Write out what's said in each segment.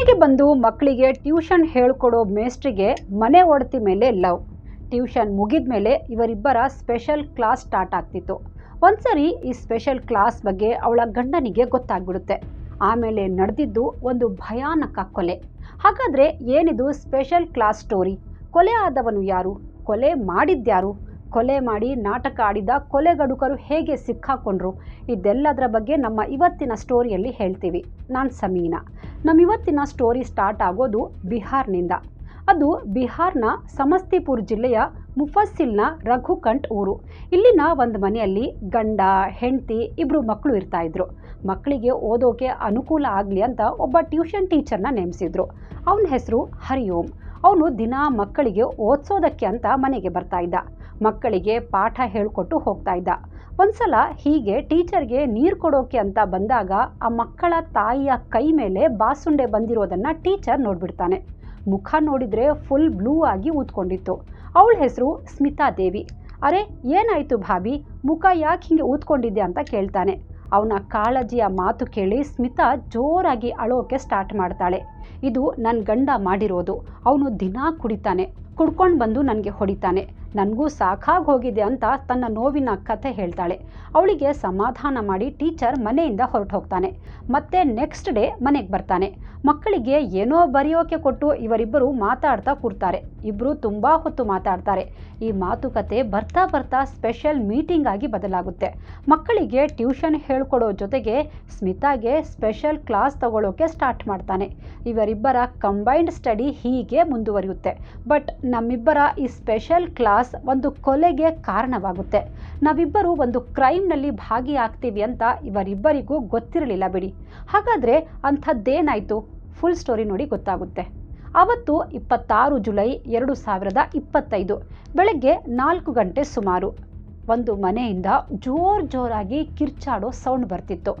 ಮನೆಗೆ ಬಂದು ಮಕ್ಕಳಿಗೆ ಟ್ಯೂಷನ್ ಹೇಳ್ಕೊಡೋ ಮೇಸ್ಟ್ರಿಗೆ ಮನೆ ಒಡತಿ ಮೇಲೆ ಲವ್. ಟ್ಯೂಷನ್ ಮುಗಿದ ಮೇಲೆ ಇವರಿಬ್ಬರ ಸ್ಪೆಷಲ್ ಕ್ಲಾಸ್ ಸ್ಟಾರ್ಟ್ ಆಗ್ತಿತ್ತು. ಒಂದ್ಸರಿ ಈ ಸ್ಪೆಷಲ್ ಕ್ಲಾಸ್ ಬಗ್ಗೆ ಅವಳ ಗಂಡನಿಗೆ ಗೊತ್ತಾಗ್ಬಿಡುತ್ತೆ. ಆಮೇಲೆ ನಡೆದಿದ್ದು ಒಂದು ಭಯಾನಕ ಕೊಲೆ. ಹಾಗಾದರೆ ಏನಿದು ಸ್ಪೆಷಲ್ ಕ್ಲಾಸ್ ಸ್ಟೋರಿ? ಕೊಲೆ ಆದವನು ಯಾರು? ಕೊಲೆ ಮಾಡಿದ್ಯಾರು ಕೊಲೆ ಮಾಡಿ ನಾಟಕ ಆಡಿದ ಕೊಲೆಗಡುಕರು ಹೇಗೆ ಸಿಕ್ಕಾಕೊಂಡ್ರು? ಇದೆಲ್ಲದರ ಬಗ್ಗೆ ನಮ್ಮ ಇವತ್ತಿನ ಸ್ಟೋರಿಯಲ್ಲಿ ಹೇಳ್ತೀವಿ. ನಾನು ಸಮೀನಾ. ನಮ್ಮ ಇವತ್ತಿನ ಸ್ಟೋರಿ ಸ್ಟಾರ್ಟ್ ಆಗೋದು ಬಿಹಾರ್ನಿಂದ. ಅದು ಬಿಹಾರ್ನ ಸಮಸ್ತಿಪುರ್ ಜಿಲ್ಲೆಯ ಮುಫಸ್ಸಿಲ್ನ ರಘುಕಂಠ್ ಊರು. ಇಲ್ಲಿನ ಒಂದು ಮನೆಯಲ್ಲಿ ಗಂಡ, ಹೆಂಡತಿ ಇಬ್ಬರು ಮಕ್ಕಳು ಇರ್ತಾ ಇದ್ರು. ಮಕ್ಕಳಿಗೆ ಓದೋಕೆ ಅನುಕೂಲ ಆಗಲಿ ಅಂತ ಒಬ್ಬ ಟ್ಯೂಷನ್ ಟೀಚರ್ನ ನೇಮಿಸಿದ್ರು. ಅವನ ಹೆಸರು ಹರಿಯೋಮ್. ಅವನು ದಿನ ಮಕ್ಕಳಿಗೆ ಓದಿಸೋದಕ್ಕೆ ಅಂತ ಮನೆಗೆ ಬರ್ತಾ ಇದ್ದ. ಮಕ್ಕಳಿಗೆ ಪಾಠ ಹೇಳಿಕೊಟ್ಟು ಹೋಗ್ತಾ ಇದ್ದ. ಒಂದ್ಸಲ ಹೀಗೆ ಟೀಚರ್ಗೆ ನೀರು ಕೊಡೋಕೆ ಅಂತ ಬಂದಾಗ ಆ ಮಕ್ಕಳ ತಾಯಿಯ ಕೈ ಮೇಲೆ ಬಾಸುಂಡೆ ಬಂದಿರೋದನ್ನ ಟೀಚರ್ ನೋಡ್ಬಿಡ್ತಾನೆ. ಮುಖ ನೋಡಿದ್ರೆ ಫುಲ್ ಬ್ಲೂ ಆಗಿ ಊದ್ಕೊಂಡಿತ್ತು. ಅವಳ ಹೆಸರು ಸ್ಮಿತಾ ದೇವಿ. ಅರೆ, ಏನಾಯ್ತು ಭಾಬಿ? ಮುಖ ಯಾಕೆ ಹಿಂಗೆ ಊದ್ಕೊಂಡಿದ್ದೆ ಅಂತ ಕೇಳ್ತಾನೆ. ಅವನ ಕಾಳಜಿಯ ಮಾತು ಕೇಳಿ ಸ್ಮಿತಾ ಜೋರಾಗಿ ಅಳೋಕೆ ಸ್ಟಾರ್ಟ್ ಮಾಡ್ತಾಳೆ. ಇದು ನನ್ನ ಗಂಡ ಮಾಡಿರೋದು. ಅವನು ದಿನಾ ಕುಡಿತಾನೆ. ಕುಡ್ಕೊಂಡು ಬಂದು ನನಗೆ ಹೊಡಿತಾನೆ. ನನಗೂ ಸಾಕಾಗಿ ಹೋಗಿದೆ ಅಂತ ತನ್ನ ನೋವಿನ ಕಥೆ ಹೇಳ್ತಾಳೆ. ಅವಳಿಗೆ ಸಮಾಧಾನ ಮಾಡಿ ಟೀಚರ್ ಮನೆಯಿಂದ ಹೊರಟು ಹೋಗ್ತಾನೆ ಮತ್ತೆ ನೆಕ್ಸ್ಟ್ ಡೇ ಮನೆಗೆ ಬರ್ತಾನೆ. ಮಕ್ಕಳಿಗೆ ಏನೋ ಬರೆಯೋಕೆ ಕೊಟ್ಟು ಇವರಿಬ್ಬರು ಮಾತಾಡ್ತಾ ಕೂರ್ತಾರೆ. ಇಬ್ಬರು ತುಂಬ ಹೊತ್ತು ಮಾತಾಡ್ತಾರೆ. ಈ ಮಾತುಕತೆ ಬರ್ತಾ ಬರ್ತಾ ಸ್ಪೆಷಲ್ ಮೀಟಿಂಗ್ ಆಗಿ ಬದಲಾಗುತ್ತೆ. ಮಕ್ಕಳಿಗೆ ಟ್ಯೂಷನ್ ಹೇಳ್ಕೊಡೋ ಜೊತೆಗೆ ಸ್ಮಿತಾಗೆ ಸ್ಪೆಷಲ್ ಕ್ಲಾಸ್ ತಗೊಳ್ಳೋಕೆ ಸ್ಟಾರ್ಟ್ ಮಾಡ್ತಾನೆ. ಇವರಿಬ್ಬರ ಕಂಬೈನ್ಡ್ ಸ್ಟಡಿ ಹೀಗೆ ಮುಂದುವರಿಯುತ್ತೆ. ಬಟ್ ನಮ್ಮಿಬ್ಬರ ಈ ಸ್ಪೆಷಲ್ ಕ್ಲಾಸ್ ಒಂದು ಕೊಲೆಗೆ ಕಾರಣವಾಗುತ್ತೆ. ನಾವಿಬ್ಬರು ಒಂದು ಕ್ರೈಮ್ನಲ್ಲಿ ಭಾಗಿಯಾಗ್ತೀವಿ ಅಂತ ಇವರಿಬ್ಬರಿಗೂ ಗೊತ್ತಿರಲಿಲ್ಲ ಬಿಡಿ. ಹಾಗಾದರೆ ಅಂಥದ್ದೇನಾಯಿತು? ಫುಲ್ ಸ್ಟೋರಿ ನೋಡಿ ಗೊತ್ತಾಗುತ್ತೆ. ಅವತ್ತು ಇಪ್ಪತ್ತಾರು ಜುಲೈ ಎರಡು ಸಾವಿರದ ಇಪ್ಪತ್ತೈದು, ಬೆಳಗ್ಗೆ ನಾಲ್ಕು ಗಂಟೆ ಸುಮಾರು. ಒಂದು ಮನೆಯಿಂದ ಜೋರ್ ಜೋರಾಗಿ ಕಿರ್ಚಾಡೋ ಸೌಂಡ್ ಬರ್ತಿತ್ತು.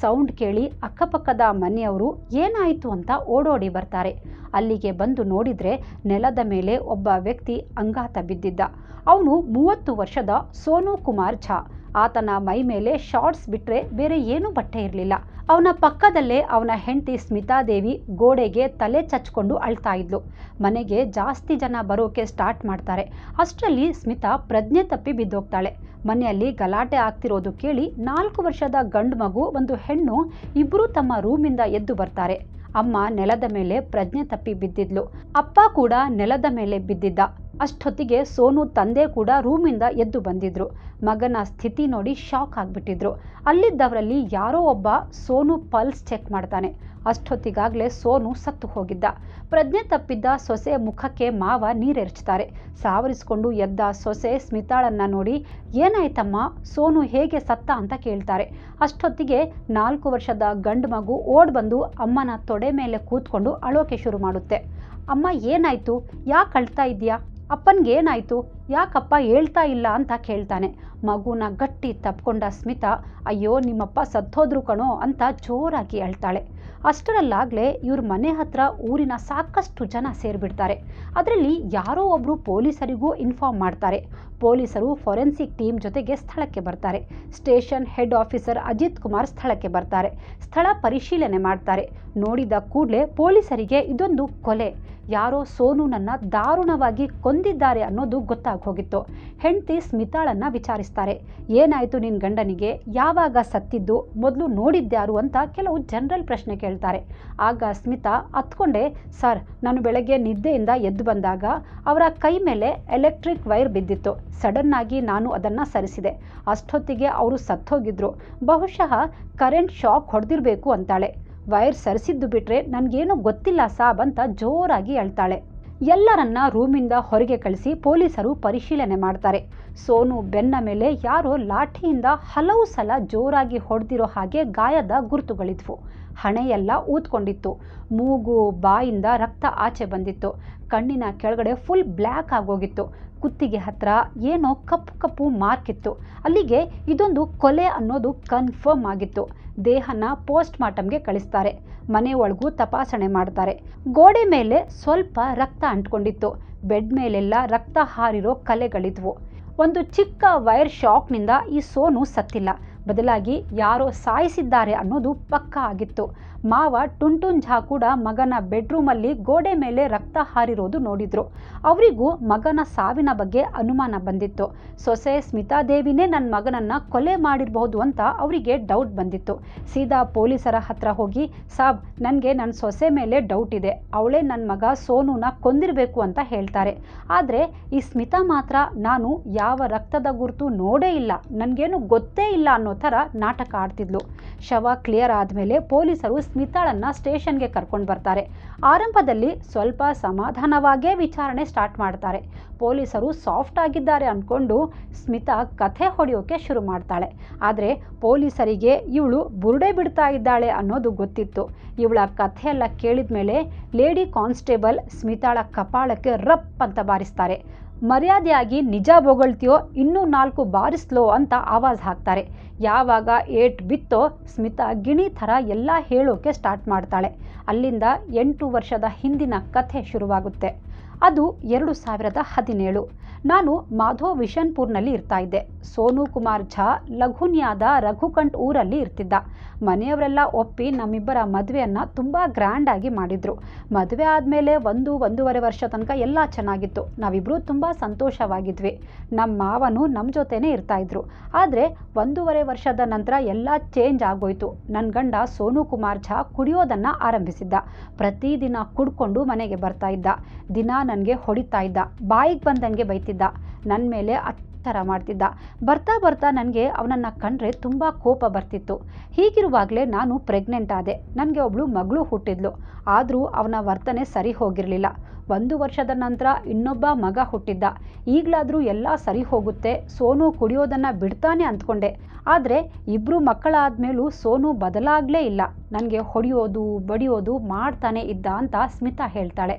ಸೌಂಡ್ ಕೇಳಿ ಅಕ್ಕಪಕ್ಕದ ಮನೆಯವರು ಏನಾಯಿತು ಅಂತ ಓಡೋಡಿ ಬರ್ತಾರೆ. ಅಲ್ಲಿಗೆ ಬಂದು ನೋಡಿದ್ರೆ ನೆಲದ ಮೇಲೆ ಒಬ್ಬ ವ್ಯಕ್ತಿ ಅಂಗಾತ ಬಿದ್ದಿದ್ದ. ಅವನು ಮೂವತ್ತು ವರ್ಷದ ಸೋನು ಕುಮಾರ್ ಝಾ. ಆತನ ಮೈ ಮೇಲೆ ಶಾರ್ಟ್ಸ್ ಬಿಟ್ರೆ ಬೇರೆ ಏನೂ ಬಟ್ಟೆ ಇರಲಿಲ್ಲ. ಅವನ ಪಕ್ಕದಲ್ಲೇ ಅವನ ಹೆಂಡತಿ ಸ್ಮಿತಾ ದೇವಿ ಗೋಡೆಗೆ ತಲೆ ಚಚ್ಕೊಂಡು ಅಳ್ತಾ ಇದ್ಲು. ಮನೆಗೆ ಜಾಸ್ತಿ ಜನ ಬರೋಕೆ ಸ್ಟಾರ್ಟ್ ಮಾಡ್ತಾರೆ. ಅಷ್ಟರಲ್ಲಿ ಸ್ಮಿತಾ ಪ್ರಜ್ಞೆ ತಪ್ಪಿ ಬಿದ್ದೋಗ್ತಾಳೆ. ಮನೆಯಲ್ಲಿ ಗಲಾಟೆ ಆಗ್ತಿರೋದು ಕೇಳಿ ನಾಲ್ಕು ವರ್ಷದ ಗಂಡು ಮಗು ಒಂದು ಹೆಣ್ಣು ಇಬ್ಬರೂ ತಮ್ಮ ರೂಮಿಂದ ಎದ್ದು ಬರ್ತಾರೆ. ಅಮ್ಮ ನೆಲದ ಮೇಲೆ ಪ್ರಜ್ಞೆ ತಪ್ಪಿ ಬಿದ್ದಿದ್ಲು. ಅಪ್ಪ ಕೂಡ ನೆಲದ ಮೇಲೆ ಬಿದ್ದಿದ್ದ. ಅಷ್ಟೊತ್ತಿಗೆ ಸೋನು ತಂದೆ ಕೂಡ ರೂಮಿಂದ ಎದ್ದು ಬಂದಿದ್ರು. ಮಗನ ಸ್ಥಿತಿ ನೋಡಿ ಶಾಕ್ ಆಗಿಬಿಟ್ಟಿದ್ರು. ಅಲ್ಲಿದ್ದವರಲ್ಲಿ ಯಾರೋ ಒಬ್ಬ ಸೋನು ಪಲ್ಸ್ ಚೆಕ್ ಮಾಡ್ತಾನೆ. ಅಷ್ಟೊತ್ತಿಗಾಗಲೇ ಸೋನು ಸತ್ತು ಹೋಗಿದ್ದ. ಪ್ರಜ್ಞೆ ತಪ್ಪಿದ್ದ ಸೊಸೆ ಮುಖಕ್ಕೆ ಮಾವ ನೀರೆರಚ್ತಾರೆ. ಸಾವರಿಸ್ಕೊಂಡು ಎದ್ದ ಸೊಸೆ ಸ್ಮಿತಾಳನ್ನ ನೋಡಿ, ಏನಾಯ್ತಮ್ಮ? ಸೋನು ಹೇಗೆ ಸತ್ತ ಅಂತ ಕೇಳ್ತಾರೆ. ಅಷ್ಟೊತ್ತಿಗೆ ನಾಲ್ಕು ವರ್ಷದ ಗಂಡು ಮಗು ಓಡ್ ಬಂದು ಅಮ್ಮನ ತೊಡೆ ಮೇಲೆ ಕೂತ್ಕೊಂಡು ಅಳೋಕೆ ಶುರು ಮಾಡುತ್ತೆ. ಅಮ್ಮ ಏನಾಯ್ತು? ಯಾಕೆ ಅಳ್ತಾ ಇದೆಯಾ? ಅಪ್ಪನಿಗೆ ಏನಾಯ್ತು ಯಾಕಪ್ಪ ಹೇಳ್ತಾ ಇಲ್ಲ ಅಂತ ಕೇಳ್ತಾನೆ. ಮಗುನ ಗಟ್ಟಿ ತಪ್ಕೊಂಡ ಸ್ಮಿತಾ, ಅಯ್ಯೋ, ನಿಮ್ಮಪ್ಪ ಸತ್ತೋದ್ರು ಕಣೋ ಅಂತ ಜೋರಾಗಿ ಅಳ್ತಾಳೆ ಅಷ್ಟರಲ್ಲಾಗಲೇ ಇವ್ರ ಮನೆ ಹತ್ರ ಊರಿನ ಸಾಕಷ್ಟು ಜನ ಸೇರಿಬಿಡ್ತಾರೆ. ಅದರಲ್ಲಿ ಯಾರೋ ಒಬ್ಬರು ಪೊಲೀಸರಿಗೂ ಇನ್ಫಾರ್ಮ್ ಮಾಡ್ತಾರೆ. ಪೊಲೀಸರು ಫೊರೆನ್ಸಿಕ್ ಟೀಮ್ ಜೊತೆಗೆ ಸ್ಥಳಕ್ಕೆ ಬರ್ತಾರೆ. Station head officer Ajit Kumar ಸ್ಥಳಕ್ಕೆ ಬರ್ತಾರೆ. ಸ್ಥಳ ಪರಿಶೀಲನೆ ಮಾಡ್ತಾರೆ. ನೋಡಿದ ಕೂಡಲೇ ಪೊಲೀಸರಿಗೆ ಇದೊಂದು ಕೊಲೆ. ಯಾರೋ ಸೋನುನನ್ನ ದಾರುಣವಾಗಿ ಕೊಂದಿದ್ದಾರೆ ಅನ್ನೋದು ಗೊತ್ತಾಗಿ ಹೋಗಿತ್ತು ಹೆಂಡತಿ ಸ್ಮಿತಾಳನ್ನ ವಿಚಾರಿಸ್ತಾರೆ. ಏನಾಯಿತು ನಿನ್ನ ಗಂಡನಿಗೆ? ಯಾವಾಗ ಸತ್ತಿದ್ದು? ಮೊದಲು ನೋಡಿದ್ಯಾರು ಅಂತ ಕೆಲವು ಜನರಲ್ ಪ್ರಶ್ನೆ ಕೇಳ್ತಾರೆ. ಆಗ ಸ್ಮಿತಾ ಹತ್ಕೊಂಡೆ ಸರ್, ನಾನು ಬೆಳಗ್ಗೆ ನಿದ್ದೆಯಿಂದ ಎದ್ದು ಬಂದಾಗ ಅವರ ಕೈ ಮೇಲೆ ಎಲೆಕ್ಟ್ರಿಕ್ ವೈರ್ ಬಿದ್ದಿತ್ತು. ಸಡನ್ ಆಗಿ ನಾನು ಅದನ್ನು ಸರಿಸಿದೆ. ಅಷ್ಟೊತ್ತಿಗೆ ಅವರು ಸತ್ತೋಗಿದ್ರು. ಬಹುಶಃ ಕರೆಂಟ್ ಶಾಕ್ ಹೊಡೆದಿರಬೇಕು ಅಂತಾಳೆ. ವೈರ್ ಸರಿಸಿದ್ದು ಬಿಟ್ಟರೆ ನನಗೇನು ಗೊತ್ತಿಲ್ಲ ಸಾಬ್ ಅಂತ ಜೋರಾಗಿ ಅಳ್ತಾಳೆ ಎಲ್ಲರನ್ನ ರೂಮಿಂದ ಹೊರಗೆ ಕಳಿಸಿ ಪೊಲೀಸರು ಪರಿಶೀಲನೆ ಮಾಡ್ತಾರೆ. ಸೋನು ಬೆನ್ನ ಮೇಲೆ ಯಾರೋ ಲಾಠಿಯಿಂದ ಹಲವು ಸಲ ಜೋರಾಗಿ ಹೊಡೆದಿರೋ ಹಾಗೆ ಗಾಯದ ಗುರುತುಗಳಿದ್ವು. ಹಣೆಯೆಲ್ಲ ಊದ್ಕೊಂಡಿತ್ತು. ಮೂಗು ಬಾಯಿಂದ ರಕ್ತ ಆಚೆ ಬಂದಿತ್ತು. ಕಣ್ಣಿನ ಕೆಳಗಡೆ ಫುಲ್ ಬ್ಲ್ಯಾಕ್ ಆಗೋಗಿತ್ತು. ಕುತ್ತಿಗೆ ಹತ್ರ ಏನೋ ಕಪ್ಪು ಕಪ್ಪು ಮಾರ್ಕ್ ಇತ್ತು. ಅಲ್ಲಿಗೆ ಇದೊಂದು ಕೊಲೆ ಅನ್ನೋದು ಕನ್ಫರ್ಮ್ ಆಗಿತ್ತು. ದೇಹನ ಪೋಸ್ಟ್ ಮಾರ್ಟಮ್ಗೆ ಕಳಿಸ್ತಾರೆ. ಮನೆ ಒಳಗೂ ತಪಾಸಣೆ ಮಾಡ್ತಾರೆ. ಗೋಡೆ ಮೇಲೆ ಸ್ವಲ್ಪ ರಕ್ತ ಅಂಟ್ಕೊಂಡಿತ್ತು. ಬೆಡ್ ಮೇಲೆಲ್ಲ ರಕ್ತ ಹಾರಿರೋ ಕಲೆಗಳಿದ್ವು. ಒಂದು ಚಿಕ್ಕ ವೈರ್ ಶಾಕ್ನಿಂದ ಈ ಸೋನು ಸತ್ತಿಲ್ಲ. ಬದಲಾಗಿ ಯಾರೋ ಸಾಯಿಸಿದ್ದಾರೆ ಅನ್ನೋದು ಪಕ್ಕಾ ಆಗಿತ್ತು. ಮಾವ ಟುಂಟುನ್ ಝಾ ಕೂಡ ಮಗನ ಬೆಡ್ರೂಮಲ್ಲಿ ಗೋಡೆ ಮೇಲೆ ರಕ್ತ ಹಾರಿರೋದು ನೋಡಿದ್ರು. ಅವರಿಗೂ ಮಗನ ಸಾವಿನ ಬಗ್ಗೆ ಅನುಮಾನ ಬಂದಿತ್ತು. ಸೊಸೆ ಸ್ಮಿತಾದೇವಿನೇ ನನ್ನ ಮಗನನ್ನ ಕೊಲೆ ಮಾಡಿರಬಹುದು ಅಂತ ಅವರಿಗೆ ಡೌಟ್ ಬಂದಿತ್ತು. ಸೀದಾ ಪೊಲೀಸರ ಹತ್ರ ಹೋಗಿ, ಸಾಬ್, ನನಗೆ ನನ್ನ ಸೊಸೆ ಮೇಲೆ ಡೌಟ್ ಇದೆ. ಅವಳೇ ನನ್ನ ಮಗ ಸೋನುನ ಕೊಂದಿರಬೇಕು ಅಂತ ಹೇಳ್ತಾರೆ. ಆದರೆ ಈ ಸ್ಮಿತಾ ಮಾತ್ರ ನಾನು ಯಾವ ರಕ್ತದ ಗುರುತು ನೋಡೇ ಇಲ್ಲ. ನನಗೇನು ಗೊತ್ತೇ ಇಲ್ಲ ಅನ್ನೋ ಥರ ನಾಟಕ ಆಡ್ತಿದ್ಲು. ಶವ ಕ್ಲಿಯರ್ ಆದಮೇಲೆ ಪೊಲೀಸರು ಸ್ಮಿತಾಳನ್ನು ಸ್ಟೇಷನ್ಗೆ ಕರ್ಕೊಂಡು ಬರ್ತಾರೆ. ಆರಂಭದಲ್ಲಿ ಸ್ವಲ್ಪ ಸಮಾಧಾನವಾಗೇ ವಿಚಾರಣೆ ಸ್ಟಾರ್ಟ್ ಮಾಡ್ತಾರೆ. ಪೊಲೀಸರು ಸಾಫ್ಟ್ ಆಗಿದ್ದಾರೆ ಅಂದ್ಕೊಂಡು ಸ್ಮಿತಾ ಕಥೆ ಹೊಡೆಯೋಕೆ ಶುರು ಮಾಡ್ತಾಳೆ. ಆದರೆ ಪೊಲೀಸರಿಗೆ ಇವಳು ಬುರುಡೆ ಬಿಡ್ತಾ ಇದ್ದಾಳೆ ಅನ್ನೋದು ಗೊತ್ತಿತ್ತು. ಇವಳ ಕಥೆಯೆಲ್ಲ ಕೇಳಿದ ಮೇಲೆ ಲೇಡಿ ಕಾನ್ಸ್ಟೇಬಲ್ ಸ್ಮಿತಾಳ ಕಪಾಳಕ್ಕೆ ರಪ್ ಅಂತ ಬಾರಿಸ್ತಾರೆ. ಮರ್ಯಾದೆಯಾಗಿ ನಿಜ ಬೊಗಳ್ತೀಯೋ ಇನ್ನೂ ನಾಲ್ಕು ಬಾರಿಸ್ಲೋ ಅಂತ ಆವಾಜ್ ಹಾಕ್ತಾರೆ. ಯಾವಾಗ ಏಟ್ ಬಿತ್ತೋ ಸ್ಮಿತಾ ಗಿಣಿ ಥರ ಎಲ್ಲ ಹೇಳೋಕೆ ಸ್ಟಾರ್ಟ್ ಮಾಡ್ತಾಳೆ. ಅಲ್ಲಿಂದ ಎಂಟು ವರ್ಷದ ಹಿಂದಿನ ಕಥೆ ಶುರುವಾಗುತ್ತೆ. ಅದು ಎರಡು ಸಾವಿರದ ಹದಿನೇಳು. ನಾನು ಮಾಧೋ ವಿಷನ್ಪುರ್ನಲ್ಲಿ ಇರ್ತಾ ಇದ್ದೆ. ಸೋನು ಕುಮಾರ್ ಝಾ ಲಘುನ್ಯಾದ ರಘುಕಂಠ್ ಊರಲ್ಲಿ ಇರ್ತಿದ್ದ. ಮನೆಯವರೆಲ್ಲ ಒಪ್ಪಿ ನಮ್ಮಿಬ್ಬರ ಮದುವೆಯನ್ನು ತುಂಬ ಗ್ರ್ಯಾಂಡಾಗಿ ಮಾಡಿದರು. ಮದುವೆ ಆದಮೇಲೆ ಒಂದು, ಒಂದೂವರೆ ವರ್ಷ ತನಕ ಎಲ್ಲ ಚೆನ್ನಾಗಿತ್ತು. ನಾವಿಬ್ಬರೂ ತುಂಬ ಸಂತೋಷವಾಗಿದ್ವಿ. ನಮ್ಮ ಮಾವನು ನಮ್ಮ ಜೊತೆನೇ ಇರ್ತಾ ಇದ್ರು. ಆದರೆ ಒಂದೂವರೆ ವರ್ಷದ ನಂತರ ಎಲ್ಲ ಚೇಂಜ್ ಆಗೋಯ್ತು. ನನ್ನ ಗಂಡ ಸೋನು ಕುಮಾರ್ ಝಾ ಕುಡಿಯೋದನ್ನು ಆರಂಭಿಸಿದ್ದ. ಪ್ರತಿದಿನ ಕುಡ್ಕೊಂಡು ಮನೆಗೆ ಬರ್ತಾ ಇದ್ದ. ದಿನ ನನಗೆ ಹೊಡಿತಾ ಇದ್ದ. ಬಾಯಿಗೆ ಬಂದಂಗೆ ಬೈತಿದ್ದ. ನನ್ನ ಮೇಲೆ ಥರ ಮಾಡ್ತಿದ್ದ. ಬರ್ತಾ ಬರ್ತಾ ನನಗೆ ಅವನನ್ನು ಕಂಡ್ರೆ ತುಂಬ ಕೋಪ ಬರ್ತಿತ್ತು. ಹೀಗಿರುವಾಗಲೇ ನಾನು ಪ್ರೆಗ್ನೆಂಟ್ ಆದೆ. ನನಗೆ ಒಬ್ಳು ಮಗಳು ಹುಟ್ಟಿದ್ಲು. ಆದರೂ ಅವನ ವರ್ತನೆ ಸರಿ ಹೋಗಿರಲಿಲ್ಲ. ಒಂದು ವರ್ಷದ ನಂತರ ಇನ್ನೊಬ್ಬ ಮಗ ಹುಟ್ಟಿದ್ದ. ಈಗಲಾದರೂ ಎಲ್ಲ ಸರಿ ಹೋಗುತ್ತೆ. ಸೋನು ಕುಡಿಯೋದನ್ನು ಬಿಡ್ತಾನೆ ಅಂದ್ಕೊಂಡೆ. ಆದರೆ ಇಬ್ಬರು ಮಕ್ಕಳಾದ್ಮೇಲೂ ಸೋನು ಬದಲಾಗಲೇ ಇಲ್ಲ. ನನಗೆ ಹೊಡೆಯೋದು, ಬಡಿಯೋದು ಮಾಡ್ತಾನೆ ಇದ್ದ ಅಂತ ಸ್ಮಿತಾ ಹೇಳ್ತಾಳೆ.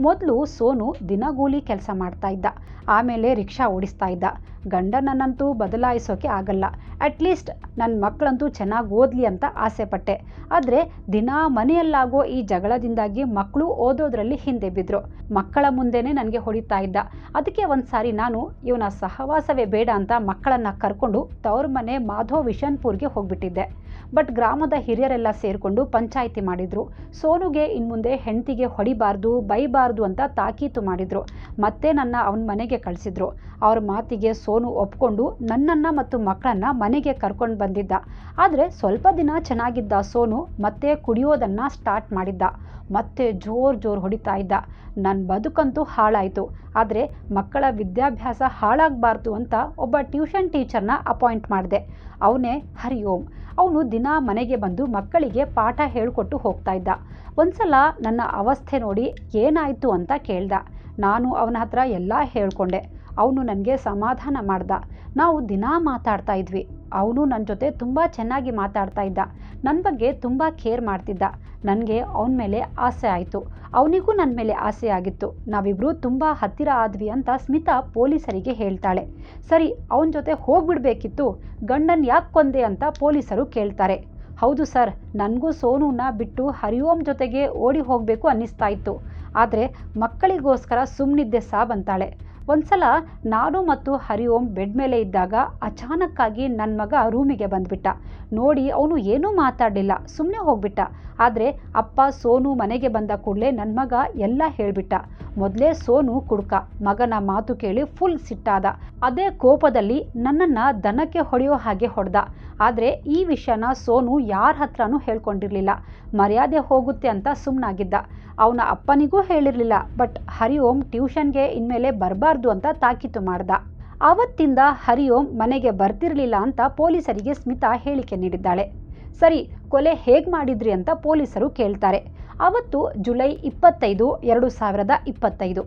ಮೊದಲು ಸೋನು ದಿನಗೂಲಿ ಕೆಲಸ ಮಾಡ್ತಾ ಇದ್ದ. ಆಮೇಲೆ ರಿಕ್ಷಾ ಓಡಿಸ್ತಾ ಇದ್ದ. ಗಂಡನನ್ನಂತೂ ಬದಲಾಯಿಸೋಕೆ ಆಗಲ್ಲ. ಅಟ್ಲೀಸ್ಟ್ ನನ್ನ ಮಕ್ಕಳಂತೂ ಚೆನ್ನಾಗಿ ಓದಲಿ ಅಂತ ಆಸೆ ಪಟ್ಟೆ. ಆದರೆ ದಿನ ಮನೆಯಲ್ಲಾಗೋ ಈ ಜಗಳದಿಂದಾಗಿ ಮಕ್ಕಳು ಓದೋದ್ರಲ್ಲಿ ಹಿಂದೆ ಬಿದ್ದರು ಮಕ್ಕಳ ಮುಂದೆನೇ ನನಗೆ ಹೊಡಿತಾ ಇದ್ದ. ಅದಕ್ಕೆ ಒಂದು ಸಾರಿ ನಾನು, ಇವನ ಸಹವಾಸವೇ ಬೇಡ ಅಂತ ಮಕ್ಕಳನ್ನು ಕರ್ಕೊಂಡು ತವ್ರ ಮನೆ ಮಾಧೋ ವಿಷನ್ಪುರ್ಗೆ ಹೋಗ್ಬಿಟ್ಟಿದ್ದೆ. ಬಟ್ ಗ್ರಾಮದ ಹಿರಿಯರೆಲ್ಲ ಸೇರಿಕೊಂಡು ಪಂಚಾಯಿತಿ ಮಾಡಿದರು. ಸೋನುಗೆ ಇನ್ಮುಂದೆ ಹೆಂಡತಿಗೆ ಹೊಡಿಬಾರ್ದು, ಬೈಬಾರ್ದು ಅಂತ ತಾಕೀತು ಮಾಡಿದರು. ಮತ್ತೆ ನನ್ನ ಅವನ ಮನೆಗೆ ಕಳಿಸಿದ್ರು. ಅವ್ರ ಮಾತಿಗೆ ಸೋನು ಒಪ್ಕೊಂಡು ನನ್ನನ್ನು ಮತ್ತು ಮಕ್ಕಳನ್ನ ಮನೆಗೆ ಕರ್ಕೊಂಡು ಬಂದಿದ್ದ. ಆದರೆ ಸ್ವಲ್ಪ ದಿನ ಚೆನ್ನಾಗಿದ್ದ ಸೋನು ಮತ್ತೆ ಕುಡಿಯೋದನ್ನು ಸ್ಟಾರ್ಟ್ ಮಾಡಿದ್ದ. ಮತ್ತೆ ಜೋರು ಜೋರು ಹೊಡಿತಾ ಇದ್ದ. ನನ್ನ ಬದುಕಂತೂ ಹಾಳಾಯಿತು. ಆದರೆ ಮಕ್ಕಳ ವಿದ್ಯಾಭ್ಯಾಸ ಹಾಳಾಗಬಾರ್ದು ಅಂತ ಒಬ್ಬ ಟ್ಯೂಷನ್ ಟೀಚರ್ನ ಅಪಾಯಿಂಟ್ ಮಾಡಿದೆ. ಅವನೇ, ಹರಿ ಓಂ. ಅವನು ದಿನ ಮನೆಗೆ ಬಂದು ಮಕ್ಕಳಿಗೆ ಪಾಠ ಹೇಳಿಕೊಟ್ಟು ಹೋಗ್ತಾ ಇದ್ದ. ಒಂದ್ಸಲ ನನ್ನ ಅವಸ್ಥೆ ನೋಡಿ ಏನಾಯಿತು ಅಂತ ಕೇಳ್ದ. ನಾನು ಅವನ ಹತ್ರ ಎಲ್ಲ ಹೇಳ್ಕೊಂಡೆ. ಅವನು ನನಗೆ ಸಮಾಧಾನ ಮಾಡ್ದ. ನಾವು ದಿನಾ ಮಾತಾಡ್ತಾ ಇದ್ವಿ. ಅವನು ನನ್ನ ಜೊತೆ ತುಂಬ ಚೆನ್ನಾಗಿ ಮಾತಾಡ್ತಾ ಇದ್ದ. ನನ್ನ ಬಗ್ಗೆ ತುಂಬ ಕೇರ್ ಮಾಡ್ತಿದ್ದ. ನನಗೆ ಅವನ ಮೇಲೆ ಆಸೆ ಆಯಿತು. ಅವನಿಗೂ ನನ್ನ ಮೇಲೆ ಆಸೆ ಆಗಿತ್ತು. ನಾವಿಬ್ಬರು ತುಂಬ ಹತ್ತಿರ ಆದ್ವಿ ಅಂತ ಸ್ಮಿತಾ ಪೊಲೀಸರಿಗೆ ಹೇಳ್ತಾಳೆ. ಸರಿ, ಅವನ ಜೊತೆ ಹೋಗ್ಬಿಡ್ಬೇಕಿತ್ತು. ಗಂಡನ್ ಯಾಕೆ ಕೊಂದೆ ಅಂತ ಪೊಲೀಸರು ಕೇಳ್ತಾರೆ. ಹೌದು ಸರ್, ನನಗೂ ಸೋನುನ ಬಿಟ್ಟು ಹರಿಓಂ ಜೊತೆಗೆ ಓಡಿ ಹೋಗಬೇಕು ಅನ್ನಿಸ್ತಾ ಇತ್ತು. ಆದರೆ ಮಕ್ಕಳಿಗೋಸ್ಕರ ಸುಮ್ಮನಿದ್ದೆ ಸಾಬಂತಾಳೆ ಒಂದ್ಸಲ ನಾನು ಮತ್ತು ಹರಿ ಓಂ ಬೆಡ್ ಮೇಲೆ ಇದ್ದಾಗ ಅಚಾನಕ್ಕಾಗಿ ನನ್ನ ಮಗ ರೂಮಿಗೆ ಬಂದ್ಬಿಟ್ಟ. ನೋಡಿ, ಅವನು ಏನೂ ಮಾತಾಡಲಿಲ್ಲ ಸುಮ್ಮನೆ ಹೋಗ್ಬಿಟ್ಟ. ಆದರೆ ಅಪ್ಪ ಸೋನು ಮನೆಗೆ ಬಂದ ಕೂಡಲೇ ನನ್ನ ಮಗ ಎಲ್ಲ ಹೇಳಿಬಿಟ್ಟ. ಮೊದಲೇ ಸೋನು ಕುಡ್ಕ, ಮಗನ ಮಾತು ಕೇಳಿ ಫುಲ್ ಸಿಟ್ಟಾದ. ಅದೇ ಕೋಪದಲ್ಲಿ ನನ್ನನ್ನು ದನಕ್ಕೆ ಹೊಡೆಯೋ ಹಾಗೆ ಹೊಡೆದ. ಆದರೆ ಈ ವಿಷಯನ ಸೋನು ಯಾರ ಹತ್ರನೂ ಹೇಳ್ಕೊಂಡಿರಲಿಲ್ಲ. ಮರ್ಯಾದೆ ಹೋಗುತ್ತೆ ಅಂತ ಸುಮ್ಮನಾಗಿದ್ದ ಅವನ ಅಪ್ಪನಿಗೂ ಹೇಳಿರಲಿಲ್ಲ ಬಟ್ ಹರಿಓಂ ಟ್ಯೂಷನ್ಗೆ ಇನ್ಮೇಲೆ ಬರಬಾರ್ದು ಅಂತ ತಾಕೀತು ಮಾಡ್ದ. ಆವತ್ತಿಂದ ಹರಿಓಂ ಮನೆಗೆ ಬರ್ತಿರಲಿಲ್ಲ ಅಂತ ಪೊಲೀಸರಿಗೆ ಸ್ಮಿತಾ ಹೇಳಿಕೆ ನೀಡಿದ್ದಾಳೆ. ಸರಿ, ಕೊಲೆ ಹೇಗೆ ಮಾಡಿದ್ರಿ ಅಂತ ಪೊಲೀಸರು ಕೇಳ್ತಾರೆ. ಅವತ್ತು ಜುಲೈ ಇಪ್ಪತ್ತೈದು, ಎರಡು ಸಾವಿರದ ಇಪ್ಪತ್ತೈದು.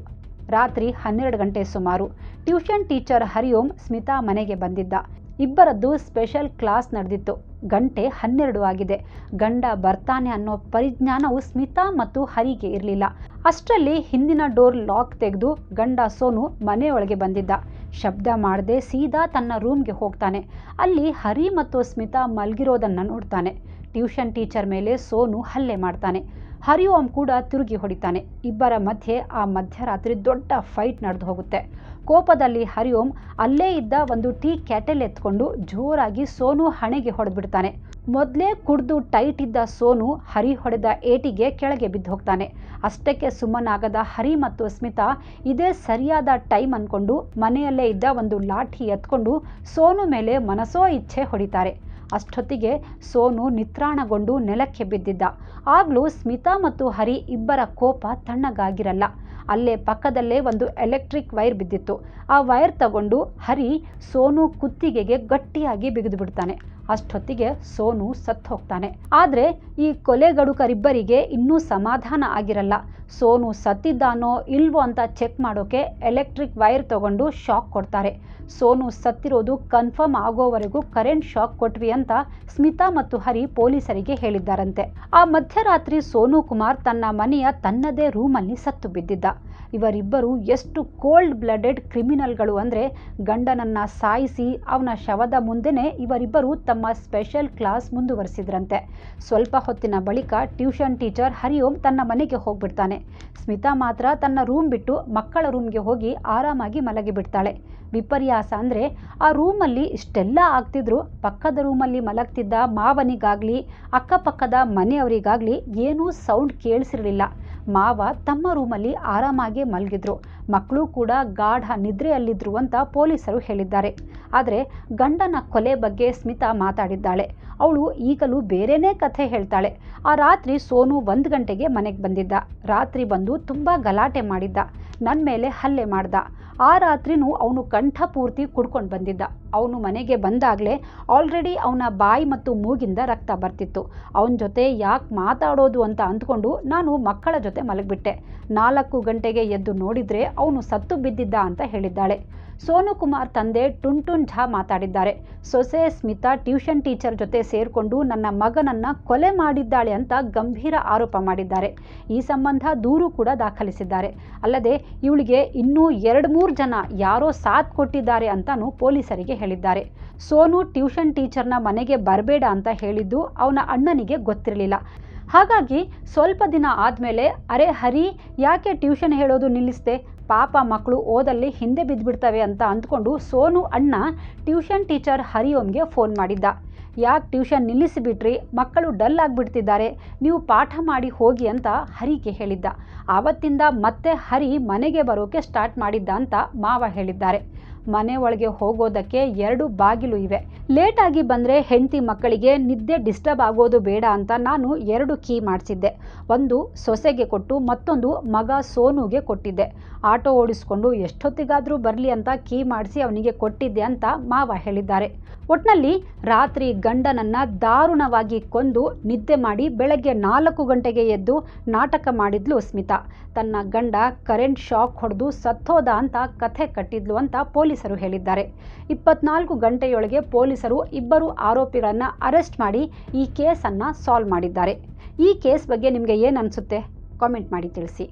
ರಾತ್ರಿ ಹನ್ನೆರಡು ಗಂಟೆ ಸುಮಾರು. ಟ್ಯೂಷನ್ ಟೀಚರ್ ಹರಿಓಂ ಸ್ಮಿತಾ ಮನೆಗೆ ಬಂದಿದ್ದ. ಇಬ್ಬರದ್ದು ಸ್ಪೆಷಲ್ ಕ್ಲಾಸ್ ನಡೆದಿತ್ತು. ಗಂಟೆ ಹನ್ನೆರಡು ಆಗಿದೆ. ಗಂಡ ಬರ್ತಾನೆ ಅನ್ನೋ ಪರಿಜ್ಞಾನವು ಸ್ಮಿತಾ ಮತ್ತು ಹರಿಗೆ ಇರಲಿಲ್ಲ. ಅಷ್ಟರಲ್ಲಿ ಹಿಂದಿನ ಡೋರ್ ಲಾಕ್ ತೆಗೆದು ಗಂಡ ಸೋನು ಮನೆಯೊಳಗೆ ಬಂದಿದ್ದ. ಶಬ್ದ ಮಾಡದೆ ಸೀದಾ ತನ್ನ ರೂಮ್ಗೆ ಹೋಗ್ತಾನೆ. ಅಲ್ಲಿ ಹರಿ ಮತ್ತು ಸ್ಮಿತಾ ಮಲಗಿರೋದನ್ನು ನೋಡ್ತಾನೆ. ಟ್ಯೂಷನ್ ಟೀಚರ್ ಮೇಲೆ ಸೋನು ಹಲ್ಲೆ ಮಾಡ್ತಾನೆ. ಹರಿ ಓಂ ಕೂಡ ತಿರುಗಿ ಹೊಡಿತಾನೆ. ಇಬ್ಬರ ಮಧ್ಯೆ ಆ ಮಧ್ಯರಾತ್ರಿ ದೊಡ್ಡ ಫೈಟ್ ನಡೆದು ಹೋಗುತ್ತೆ. ಕೋಪದಲ್ಲಿ ಹರಿಓಂ ಅಲ್ಲೇ ಇದ್ದ ಒಂದು ಟೀ ಕ್ಯಾಟಲ್ ಎತ್ಕೊಂಡು ಜೋರಾಗಿ ಸೋನು ಹಣೆಗೆ ಹೊಡೆದ್ಬಿಡ್ತಾನೆ. ಮೊದಲೇ ಕುಡ್ದು ಟೈಟ್ ಇದ್ದ ಸೋನು ಹರಿ ಹೊಡೆದ ಏಟಿಗೆ ಕೆಳಗೆ ಬಿದ್ದು ಹೋಗ್ತಾನೆ. ಅಷ್ಟಕ್ಕೆ ಸುಮ್ಮನಾಗದ ಹರಿ ಮತ್ತು ಸ್ಮಿತಾ ಇದೇ ಸರಿಯಾದ ಟೈಮ್ ಅಂದ್ಕೊಂಡು ಮನೆಯಲ್ಲೇ ಇದ್ದ ಒಂದು ಲಾಠಿ ಎತ್ಕೊಂಡು ಸೋನು ಮೇಲೆ ಮನಸೋ ಇಚ್ಛೆ ಹೊಡಿತಾರೆ. ಅಷ್ಟೊತ್ತಿಗೆ ಸೋನು ನಿತ್ರಾಣಗೊಂಡು ನೆಲಕ್ಕೆ ಬಿದ್ದಿದ್ದ. ಆಗಲೂ ಸ್ಮಿತಾ ಮತ್ತು ಹರಿ ಇಬ್ಬರ ಕೋಪ ತಣ್ಣಗಾಗಿರಲ್ಲ. ಅಲ್ಲೇ ಪಕ್ಕದಲ್ಲೇ ಒಂದು ಎಲೆಕ್ಟ್ರಿಕ್ ವೈರ್ ಬಿದ್ದಿತ್ತು. ಆ ವೈರ್ ತಗೊಂಡು ಹರಿ ಸೋನು ಕುತ್ತಿಗೆಗೆ ಗಟ್ಟಿಯಾಗಿ ಬಿಗಿದು ಬಿಡ್ತಾನೆ. ಅಷ್ಟೊತ್ತಿಗೆ ಸೋನು ಸತ್ತು ಹೋಗ್ತಾನೆ ಆದರೆ ಈ ಕೊಲೆಗಡುಕರಿಬ್ಬರಿಗೆ ಇನ್ನೂ ಸಮಾಧಾನ ಆಗಿರಲ್ಲ. ಸೋನು ಸತ್ತಿದ್ದಾನೋ ಇಲ್ವೋ ಅಂತ ಚೆಕ್ ಮಾಡೋಕೆ ಎಲೆಕ್ಟ್ರಿಕ್ ವೈರ್ ತಗೊಂಡು ಶಾಕ್ ಕೊಡ್ತಾರೆ. ಸೋನು ಸತ್ತಿರೋದು ಕನ್ಫರ್ಮ್ ಆಗೋವರೆಗೂ ಕರೆಂಟ್ ಶಾಕ್ ಕೊಟ್ವಿ ಅಂತ ಸ್ಮಿತಾ ಮತ್ತು ಹರಿ ಪೊಲೀಸರಿಗೆ ಹೇಳಿದ್ದಾರಂತೆ. ಆ ಮಧ್ಯರಾತ್ರಿ ಸೋನು ಕುಮಾರ್ ತನ್ನ ಮನೆಯ ತನ್ನದೇ ರೂಮಲ್ಲಿ ಸತ್ತು ಬಿದ್ದಿದ್ದ. ಇವರಿಬ್ಬರು ಎಷ್ಟು ಕೋಲ್ಡ್ ಬ್ಲಡೆಡ್ ಕ್ರಿಮಿನಲ್ಗಳು ಅಂದರೆ ಗಂಡನನ್ನ ಸಾಯಿಸಿ, ಅವನ ಶವದ ಮುಂದೆನೇ ಇವರಿಬ್ಬರು ತಮ್ಮ ಸ್ಪೆಷಲ್ ಕ್ಲಾಸ್ ಮುಂದುವರೆಸಿದ್ರಂತೆ. ಸ್ವಲ್ಪ ಹೊತ್ತಿನ ಬಳಿಕ ಟ್ಯೂಷನ್ ಟೀಚರ್ ಹರಿಓಂ ತನ್ನ ಮನೆಗೆ ಹೋಗ್ಬಿಡ್ತಾನೆ. ಸ್ಮಿತಾ ಮಾತ್ರ ತನ್ನ ರೂಮ್ ಬಿಟ್ಟು ಮಕ್ಕಳ ರೂಮ್ಗೆ ಹೋಗಿ ಆರಾಮಾಗಿ ಮಲಗಿಬಿಡ್ತಾಳೆ. ವಿಪರ್ಯಾಸ ಅಂದರೆ ಆ ರೂಮಲ್ಲಿ ಇಷ್ಟೆಲ್ಲ ಆಗ್ತಿದ್ರು, ಪಕ್ಕದ ರೂಮಲ್ಲಿ ಮಲಗ್ತಿದ್ದ ಮಾವನಿಗಾಗಲಿ, ಅಕ್ಕಪಕ್ಕದ ಮನೆಯವರಿಗಾಗಲಿ ಏನೂ ಸೌಂಡ್ ಕೇಳಿಸಿರಲಿಲ್ಲ. ಮಾವ ತಮ್ಮ ರೂಮಲ್ಲಿ ಆರಾಮಾಗಿ ಮಲಗಿದ್ರು. ಮಕ್ಕಳು ಕೂಡ ಗಾಢ ನಿದ್ರೆಯಲ್ಲಿದ್ರು ಅಂತ ಪೊಲೀಸರು ಹೇಳಿದ್ದಾರೆ. ಆದರೆ ಗಂಡನ ಕೊಲೆ ಬಗ್ಗೆ ಸ್ಮಿತಾ ಮಾತಾಡಿದ್ದಾಳೆ. ಅವಳು ಈಗಲೂ ಬೇರೆನೇ ಕಥೆ ಹೇಳ್ತಾಳೆ. ಆ ರಾತ್ರಿ ಸೋನು ಒಂದು ಗಂಟೆಗೆ ಮನೆಗೆ ಬಂದಿದ್ದ. ರಾತ್ರಿ ಬಂದು ತುಂಬ ಗಲಾಟೆ ಮಾಡಿದ್ದ. ನನ್ನ ಮೇಲೆ ಹಲ್ಲೆ ಮಾಡ್ದ. ಆ ರಾತ್ರಿನೂ ಅವನು ಕಂಠಪೂರ್ತಿ ಕುಡ್ಕೊಂಡು ಬಂದಿದ್ದ. ಅವನು ಮನೆಗೆ ಬಂದಾಗಲೇ ಆಲ್ರೆಡಿ ಅವನ ಬಾಯಿ ಮತ್ತು ಮೂಗಿಂದ ರಕ್ತ ಬರ್ತಿತ್ತು. ಅವನ ಜೊತೆ ಯಾಕೆ ಮಾತಾಡೋದು ಅಂತ ಅಂದ್ಕೊಂಡು ನಾನು ಮಕ್ಕಳ ಜೊತೆ ಮಲಗಿಬಿಟ್ಟೆ. ನಾಲ್ಕು ಗಂಟೆಗೆ ಎದ್ದು ನೋಡಿದರೆ ಅವನು ಸತ್ತು ಬಿದ್ದಿದ್ದ ಅಂತ ಹೇಳಿದ್ದಾಳೆ. ಸೋನು ಕುಮಾರ್ ತಂದೆ ಟುನ್ ಝಾ ಮಾತಾಡಿದ್ದಾರೆ. ಸೊಸೆ ಸ್ಮಿತಾ ಟ್ಯೂಷನ್ ಟೀಚರ್ ಜೊತೆ ಸೇರಿಕೊಂಡು ನನ್ನ ಮಗನನ್ನ ಕೊಲೆ ಮಾಡಿದ್ದಾಳೆ ಅಂತ ಗಂಭೀರ ಆರೋಪ ಮಾಡಿದ್ದಾರೆ. ಈ ಸಂಬಂಧ ದೂರು ಕೂಡ ದಾಖಲಿಸಿದ್ದಾರೆ. ಅಲ್ಲದೆ ಇವಳಿಗೆ ಇನ್ನೂ ಎರಡು ಮೂರು ಜನ ಯಾರೋ ಸಾಥ್ ಕೊಟ್ಟಿದ್ದಾರೆ ಅಂತಾನು ಪೊಲೀಸರಿಗೆ ಹೇಳಿದ್ದಾರೆ. ಸೋನು ಟ್ಯೂಷನ್ ಟೀಚರ್ನ ಮನೆಗೆ ಬರಬೇಡ ಅಂತ ಹೇಳಿದ್ದು ಅವನ ಅಣ್ಣನಿಗೆ ಗೊತ್ತಿರಲಿಲ್ಲ. ಹಾಗಾಗಿ ಸ್ವಲ್ಪ ದಿನ ಆದಮೇಲೆ, ಅರೆ ಹರಿ, ಯಾಕೆ ಟ್ಯೂಷನ್ ಹೇಳೋದು ನಿಲ್ಲಿಸ್ದೆ? ಪಾಪ ಮಕ್ಕಳು ಓದಲ್ಲಿ ಹಿಂದೆ ಬಿದ್ದುಬಿಡ್ತವೆ ಅಂತ ಅಂದ್ಕೊಂಡು ಸೋನು ಅಣ್ಣ ಟ್ಯೂಷನ್ ಟೀಚರ್ ಹರಿಓಂಗೆ ಫೋನ್ ಮಾಡಿದ್ದ. ಯಾಕೆ ಟ್ಯೂಷನ್ ನಿಲ್ಲಿಸಿಬಿಟ್ರಿ? ಮಕ್ಕಳು ಡಲ್ ಆಗಿಬಿಡ್ತಿದ್ದಾರೆ. ನೀವು ಪಾಠ ಮಾಡಿ ಹೋಗಿ ಅಂತ ಹರಿಗೆ ಹೇಳಿದ್ದ. ಆವತ್ತಿಂದ ಮತ್ತೆ ಹರಿ ಮನೆಗೆ ಬರೋಕೆ ಸ್ಟಾರ್ಟ್ ಮಾಡಿದ್ದ ಅಂತ ಮಾವ ಹೇಳಿದ್ದಾರೆ. ಮನೆ ಒಳಗೆ ಹೋಗೋದಕ್ಕೆ ಎರಡು ಬಾಗಿಲು ಇವೆ. ಲೇಟಾಗಿ ಬಂದರೆ ಹೆಂಡತಿ ಮಕ್ಕಳಿಗೆ ನಿದ್ದೆ ಡಿಸ್ಟರ್ಬ್ ಆಗೋದು ಬೇಡ ಅಂತ ನಾನು ಎರಡು ಕೀ ಮಾಡಿಸಿದ್ದೆ. ಒಂದು ಸೊಸೆಗೆ ಕೊಟ್ಟು ಮತ್ತೊಂದು ಮಗ ಸೋನುಗೆ ಕೊಟ್ಟಿದ್ದೆ. ಆಟೋ ಓಡಿಸ್ಕೊಂಡು ಎಷ್ಟೊತ್ತಿಗಾದರೂ ಬರಲಿ ಅಂತ ಕೀ ಮಾಡಿಸಿ ಅವನಿಗೆ ಕೊಟ್ಟಿದ್ದೆ ಅಂತ ಮಾವ ಹೇಳಿದ್ದಾರೆ. ಒಟ್ನಲ್ಲಿ ರಾತ್ರಿ ಗಂಡನನ್ನ ದಾರುಣವಾಗಿ ಕೊಂದು ನಿದ್ದೆ ಮಾಡಿ ಬೆಳಗ್ಗೆ ನಾಲ್ಕು ಗಂಟೆಗೆ ಎದ್ದು ನಾಟಕ ಮಾಡಿದ್ಲು ಸ್ಮಿತಾ. ತನ್ನ ಗಂಡ ಕರೆಂಟ್ ಶಾಕ್ ಹೊಡೆದು ಸತ್ತೋದ ಅಂತ ಕಥೆ ಕಟ್ಟಿದ್ಲು ಅಂತ ಪೊಲೀಸರು ಹೇಳಿದ್ದಾರೆ. ಇಪ್ಪತ್ನಾಲ್ಕು ಗಂಟೆಯೊಳಗೆ ಪೊಲೀಸರು ಇಬ್ಬರು ಆರೋಪಿಗಳನ್ನು ಅರೆಸ್ಟ್ ಮಾಡಿ ಈ ಕೇಸನ್ನು ಸಾಲ್ವ್ ಮಾಡಿದ್ದಾರೆ. ಈ ಕೇಸ್ ಬಗ್ಗೆ ನಿಮಗೆ ಏನು ಅನಿಸುತ್ತೆ? ಕಾಮೆಂಟ್ ಮಾಡಿ ತಿಳಿಸಿ.